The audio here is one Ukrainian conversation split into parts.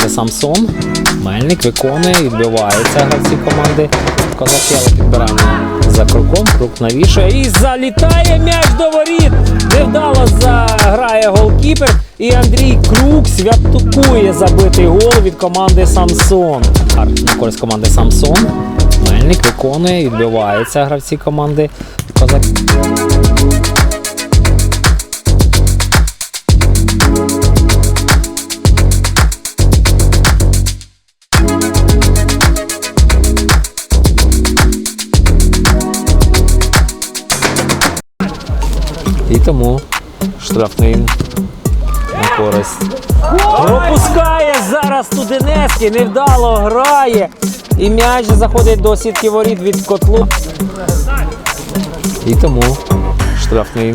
команди Самсон. Мельник виконує, відбивається гравці команди Козаки, але підбирання за кроком, круг навішує і залітає м'яч до воріт. Невдало заграє голкіпер. І Андрій Крук святкує забитий гол від команди Самсон. Користь команди Самсон. Мельник виконує, відбивається гравці команди Козаки. І тому штрафний на користь. Пропускає зараз Студенецький, невдало грає. І м'яч заходить до сітки воріт від котлу. І тому штрафний.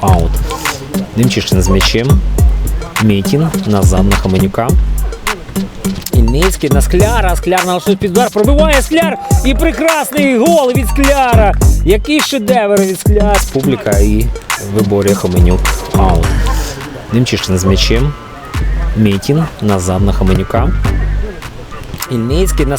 Аут. Демчишин з м'ячем. Мітін назад на Хаменюка. Ільницький на скляра, скляр налаштує підбар, пробиває скляр і прекрасний гол від скляра. Який шедевр від скляр. Публіка і виборює Хоменюк. Аут. Немчишин з м'ячем. Мітін назад на Хоменюка. Ільницький на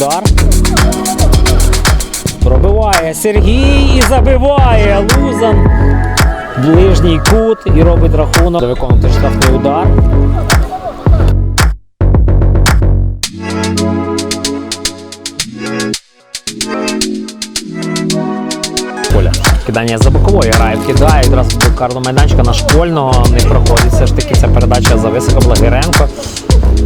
удар. Пробиває Сергій і забиває Лузан. Ближній кут і робить рахунок. Виконувати штрафний удар. Поля. Кидання за бокової грає, кидає одразу до карного майданчика на школьного. Не проходить все ж таки ця передача за високо Благиренко.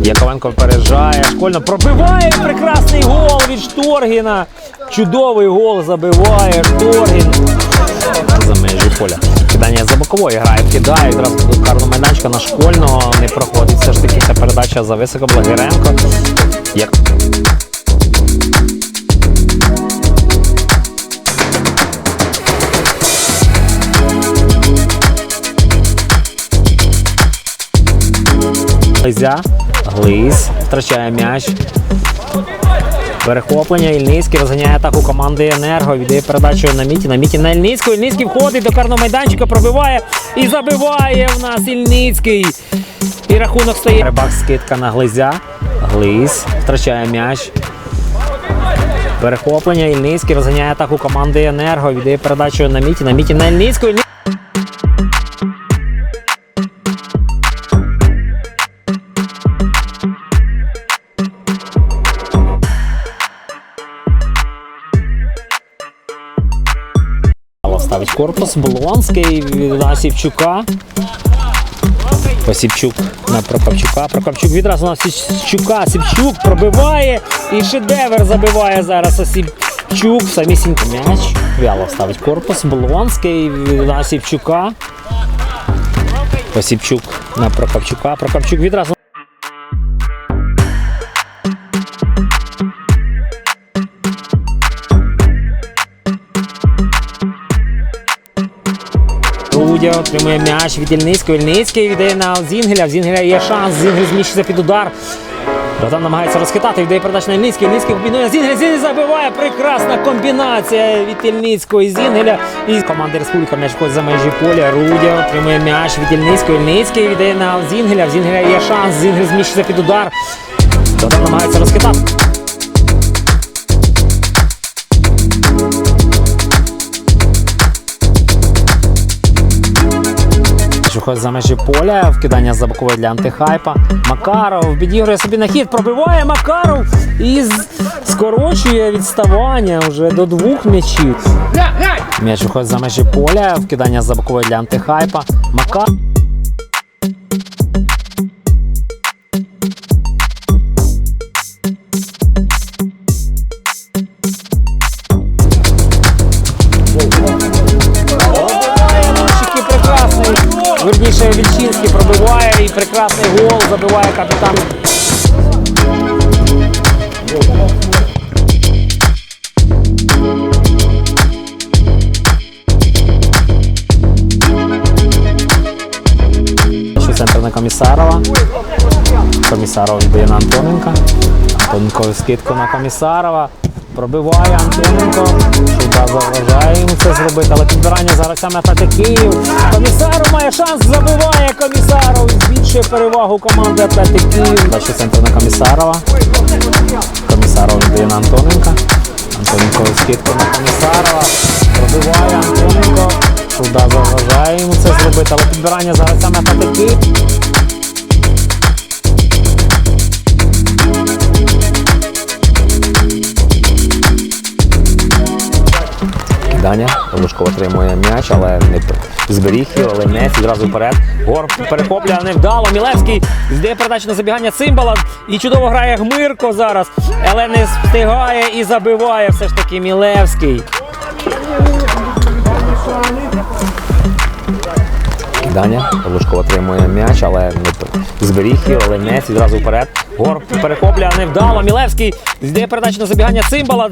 Яковенко випереджає. Школьно пробиває прекрасний гол від Шторгіна. Чудовий гол забиває Шторгін. За межі поля. Кидання за бокової грає, кидає одразу до карного майданчика на школьного. Не проходить все ж таки ця передача за високо Благиренко. Як... Глизя. Глиз втрачає м'яч. Перехоплення. Ільницький розганяє атаку команди Енерго. Віддає передачу на Міті. На Міті на Ільницького. Ільницький входить до карного майданчика, пробиває і забиває в нас Ільницький. І рахунок стає. Рибак скидка на Глизя. Глиз втрачає м'яч. Перехоплення. Ільницький розганяє атаку команди Енерго. Віддає передачу на Міті. На Міті на Ільницького. Ставить корпус. Блонський на Сівчука. Посівчук на Прокопчука. Прокопчук відразу на Сівчука. Сівчук пробиває і шедевр забиває зараз Осівчук. Самісінький м'яч. Вяло ставить корпус. Блонський на Сівчука. Посівчук на Прокопчука. Прокопчук відразу. Отримує м'яч від Ільницького. Ільницький віддає на Зінгеля. В Зінгеля є шанс. Зінгель зміщиться під удар. Богдан намагається розхитати, віддає передачу на Ільницький. Ільницький комбінує Зінгеля. Зінгель забиває. Прекрасна комбінація від Ільницького і Зінгеля. І команда Республіка м'яч входить за межі поля. Рудя отримує м'яч від Ільницького. Ільницький віддає на Зінгеля. В Зінгеля є шанс. Зінгель зміщиться під удар. Богдан намагається розхитати. Виходить за межі поля, вкидання за бокової для антихайпа. Макаров підігрує собі на хід, пробиває Макаров і скорочує відставання вже до двох м'ячів. М'яч виходить за межі поля, вкидання за бокової для антихайпа. Макар. Верніше Вільчинський пробиває і прекрасний гол забиває капітан. Центр на комісарова. Комісаров віддає на Антоненка. Антоненко скидку на комісарова. Пробиває Антоненко. Шуба заважає йому це зробити, але підбирання зараз саме атаки Київ. Комісаров має шанс, забиває Комісаров. Збільшує перевагу команди Атлетик Київ. Далі центр на Комісарова. Комісаров віддає на Антоненка. Антоненко скидку на Комісарова. Пробиває Антоненко. Шуда заважає йому це зробити, але підбирання зараз саме атаки Київ. Кидання. Лужко отримує м'яч, але не зберіг його, але не відразу вперед. Гор перехоплює невдало. Мілевський здає передачу на забігання цимбала. І чудово грає Гмирко зараз. Але не встигає і забиває все ж таки Мілевський. Кидання. Лужко отримує м'яч, але не зберіг його, але не відразу вперед. Гор перехоплює невдало. Мілевський здає передачу на забігання цимбала.